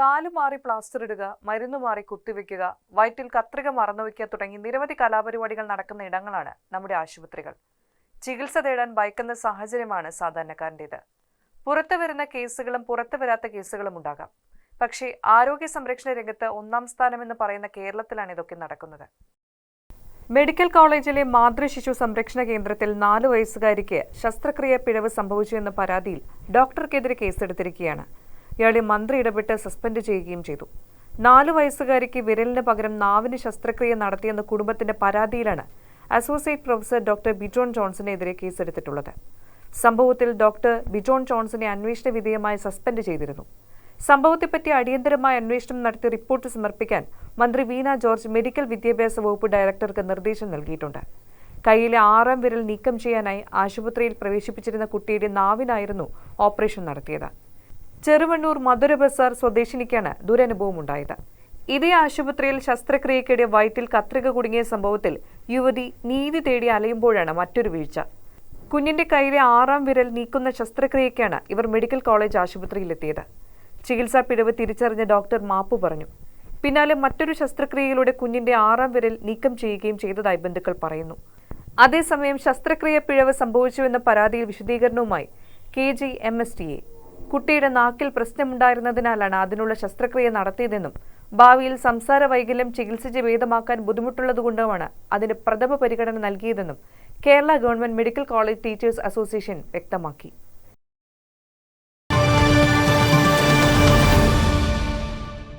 കാൽ മാറി പ്ലാസ്റ്റർ ഇടുക മരുന്ന് മാറി കുത്തിവെക്കുക വയറ്റിൽ കത്രിക മറന്നു വയ്ക്കുക തുടങ്ങി നിരവധി കലാപരിപാടികൾ നടക്കുന്ന ഇടങ്ങളാണ് നമ്മുടെ ആശുപത്രികൾ. ചികിത്സ തേടാൻ ഭയക്കുന്ന സാഹചര്യമാണ് സാധാരണക്കാരന്റേത്. പുറത്തു വരുന്ന കേസുകളും പുറത്തു വരാത്ത കേസുകളും ഉണ്ടാകാം. പക്ഷേ ആരോഗ്യ സംരക്ഷണ രംഗത്ത് ഒന്നാം സ്ഥാനമെന്ന് പറയുന്ന കേരളത്തിലാണ് ഇതൊക്കെ നടക്കുന്നത്. മെഡിക്കൽ കോളേജിലെ മാതൃശിശു സംരക്ഷണ കേന്ദ്രത്തിൽ നാല് വയസ്സുകാരിക്ക് ശസ്ത്രക്രിയ പിഴവ് സംഭവിച്ചു എന്ന പരാതിയിൽ ഡോക്ടർക്കെതിരെ കേസെടുത്തിരിക്കുകയാണ്. ഇയാളെ മന്ത്രി ഇടപെട്ട് സസ്പെൻഡ് ചെയ്യുകയും ചെയ്തു. നാലു വയസ്സുകാരിക്ക് വിരലിന് പകരം നാവിന് ശസ്ത്രക്രിയ നടത്തിയെന്ന കുടുംബത്തിന്റെ പരാതിയിലാണ് അസോസിയേറ്റ് പ്രൊഫസർ ഡോക്ടർ ബിജോൺ ജോൺസണെതിരെ കേസെടുത്തിട്ടുള്ളത്. സംഭവത്തിൽ ഡോക്ടർ ബിജോൺ ജോൺസനെ അന്വേഷണ വിധേയമായി സസ്പെൻഡ് ചെയ്തിരുന്നു. സംഭവത്തെപ്പറ്റി അടിയന്തരമായ അന്വേഷണം നടത്തി റിപ്പോർട്ട് സമർപ്പിക്കാൻ മന്ത്രി വീണ ജോർജ് മെഡിക്കൽ വിദ്യാഭ്യാസ വകുപ്പ് ഡയറക്ടർക്ക് നിർദ്ദേശം നൽകിയിട്ടുണ്ട്. കയ്യിലെ ആറാം വിരൽ നീക്കം ചെയ്യാനായി ആശുപത്രിയിൽ പ്രവേശിപ്പിച്ചിരുന്ന കുട്ടിയുടെ നാവിനായിരുന്നു ഓപ്പറേഷൻ നടത്തിയത്. ചെറുവണ്ണൂർ മധുര ബസാർ സ്വദേശിനിക്കാണ് ദുരനുഭവം ഉണ്ടായത് ഇതേ ആശുപത്രിയിൽ ശസ്ത്രക്രിയക്കിടെ വയറ്റിൽ കത്രിക കുടുങ്ങിയ സംഭവത്തിൽ യുവതി നീതി തേടി അലയുമ്പോഴാണ് മറ്റൊരു വീഴ്ച. കുഞ്ഞിന്റെ കയ്യിലെ ആറാം വിരൽ നീക്കുന്ന ശസ്ത്രക്രിയക്കാണ് ഇവർ മെഡിക്കൽ കോളേജ് ആശുപത്രിയിലെത്തിയത്. ചികിത്സാ പിഴവ് തിരിച്ചറിഞ്ഞ ഡോക്ടർ മാപ്പു പറഞ്ഞു. പിന്നാലെ മറ്റൊരു ശസ്ത്രക്രിയയിലൂടെ കുഞ്ഞിന്റെ ആറാം വിരൽ നീക്കം ചെയ്യുകയും ചെയ്തതായി ബന്ധുക്കൾ പറയുന്നു. അതേസമയം ശസ്ത്രക്രിയ പിഴവ് സംഭവിച്ചുവെന്ന പരാതിയിൽ വിശദീകരണവുമായി K G M S T A. കുട്ടിയുടെ നാക്കിൽ പ്രശ്നമുണ്ടായിരുന്നതിനാലാണ് അതിനുള്ള ശസ്ത്രക്രിയ നടത്തിയതെന്നും ഭാവിയിൽ സംസാര വൈകല്യം ചികിത്സിച്ച് ഭേദമാക്കാൻ ബുദ്ധിമുട്ടുള്ളതുകൊണ്ടുമാണ് അതിന് പ്രഥമ പരിഗണന നൽകിയതെന്നും Kerala government medical college teachers association വ്യക്തമാക്കി.